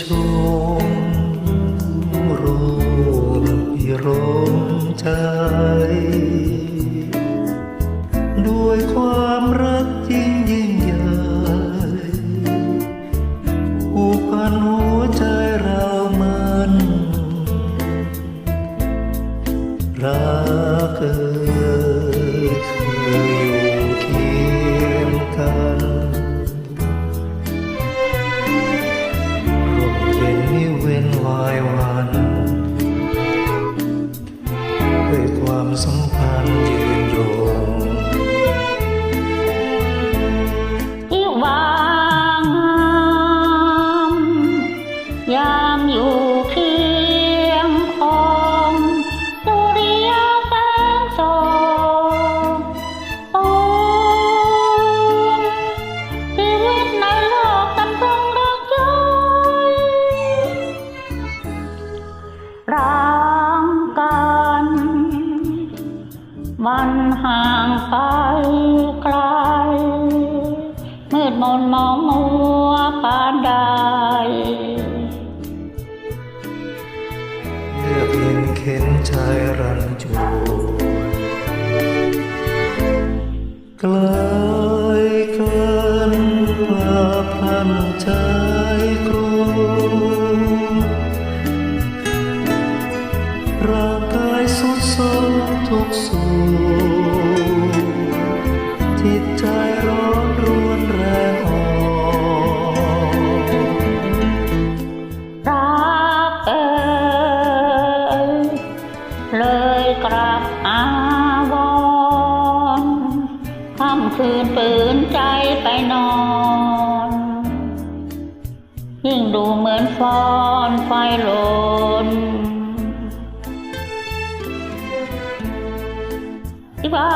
ชมรูมพิรมใจ ด้วยความรัก ด้วยความสัมพันธ์ยืนยงที่วางยามอยู่เคียงคองสุริยแสงสองโอ้ชีวิตในโลกกันคงรักใจร่ มันห่างไปไกล มืดมนมองมัวปานใดเลือกเห็นเข็นชายรัน จิตใจร้อนรวนแรงอ่อนรักเอ่ยเลยกลับอาวรณ์ค่ำคืนปืนใจไปนอน ยิ่งดูเหมือนฟอนไฟลนที่บ้า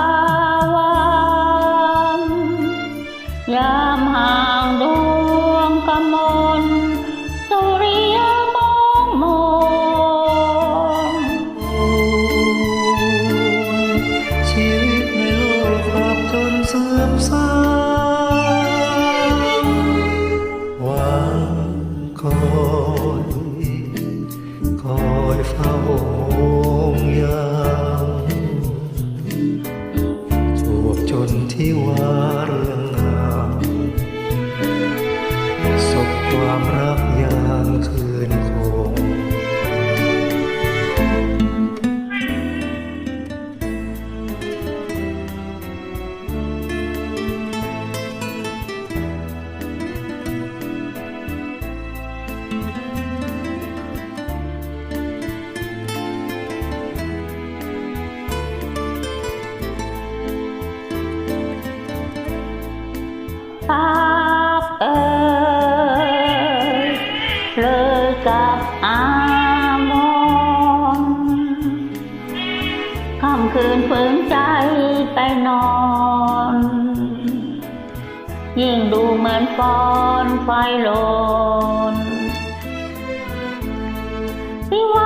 กับอามอนค่ำคืนฝืนใจไปนอน ยิ่งดูเหมือนฟอนไฟหลนที่ว่า